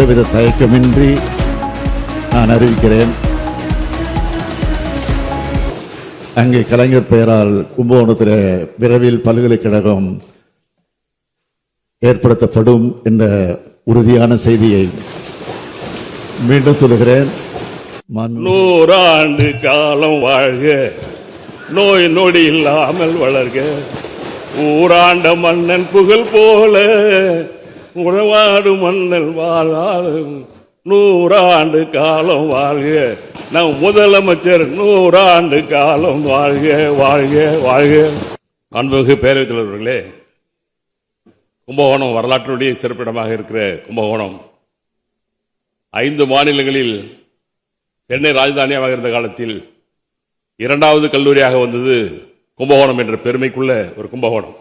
எந்தவித தயக்கமின்றி நான் அறிவிக்கிறேன். அங்கே கலைஞர் பெயரால் கும்பகோணத்தில் விரைவில் பல்கலைக்கழகம் ஏற்படுத்தப்படும் என்ற உறுதியான செய்தியை மீண்டும் சொல்லுகிறேன். நூறாண்டு காலம் வாழ்க. நோய் நொடி இல்லாமல் வளர்க. ஊராண்ட மன்னன் புகழ் போல. உறவாடு மன்னன் வாழாது நூறாண்டு காலம் வாழ்க. நம் முதலமைச்சர் நூறாண்டு காலம் வாழ்க வாழ்க வாழ்க. அன்புமிகு பேரவைத் தலைவர்களே கும்பகோணம் வரலாற்றினுடைய சிறப்பிடமாக இருக்கிற கும்பகோணம். ஐந்து மாநிலங்களில் சென்னை ராஜதானியாக இருந்த காலத்தில் இரண்டாவது கல்லூரியாக வந்தது கும்பகோணம் என்ற பெருமைக்குள்ள ஒரு கும்பகோணம்.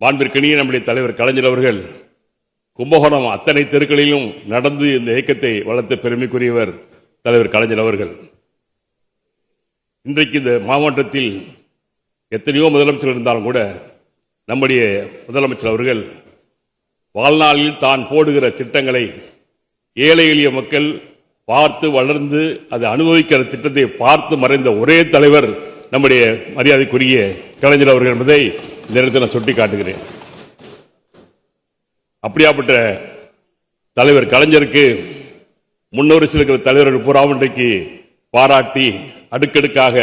மாண்பிற்கினிய நம்முடைய தலைவர் கலைஞர் அவர்கள் கும்பகோணம் அத்தனை தெருக்களிலும் நடந்து இந்த இயக்கத்தை வளர்த்த பெருமைக்குரியவர் தலைவர் கலைஞர் அவர்கள். இன்றைக்கு இந்த மாவட்டத்தில் எத்தனையோ முதலமைச்சர் இருந்தாலும் கூட நம்முடைய முதலமைச்சர் அவர்கள் வாழ்நாளில் தான் போடுகிற திட்டங்களை ஏழை எளிய மக்கள் பார்த்து வளர்ந்து அதை அனுபவிக்கிற திட்டத்தை பார்த்து மறைந்த ஒரே தலைவர் நம்முடைய மரியாதைக்குரிய கலைஞர் அவர்கள் என்பதை இந்த இடத்தில் நான் சுட்டி காட்டுகிறேன் அப்படியாப்பட்ட தலைவர் கலைஞருக்கு முன்னோரிசில் இருக்கிற தலைவர்கள் பூரா இன்றைக்கு பாராட்டி அடுக்கடுக்காக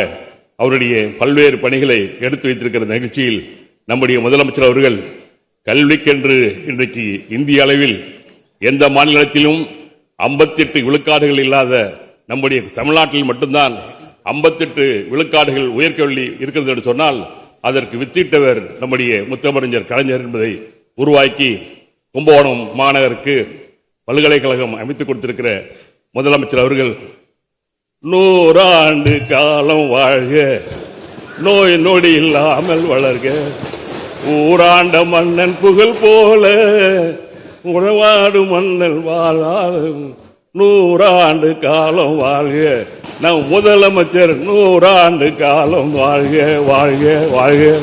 அவருடைய பல்வேறு பணிகளை எடுத்து வைத்திருக்கிற நிகழ்ச்சியில் நம்முடைய முதலமைச்சர் அவர்கள் கல்விக்கென்று இன்றைக்கு இந்திய அளவில் எந்த மாநிலத்திலும் 58 விழுக்காடுகள் இல்லாத நம்முடைய தமிழ்நாட்டில் மட்டும்தான் 58 விழுக்காடுகள் உயர்கல்வி இருக்கிறது என்று சொன்னால் அதற்கு வித்திட்டவர் நம்முடைய முத்தமறிஞர் கலைஞர் என்பதை உருவாக்கி கும்பகோணம் மாநகருக்கு பல்கலைக்கழகம் அமைத்துக் கொடுத்திருக்கிற முதலமைச்சர் அவர்கள் நூறாண்டு காலம் வாழ்க நோய் நொடி இல்லாமல் வளர்க. ஊராண்ட மன்னன் புகழ் போல உணவாடு மன்னன் வாழாதும் நூறாண்டு காலம் வாழ்க. நம் முதலமைச்சர் நூறாண்டு காலம் வாழ்க வாழ்க வாழ்க.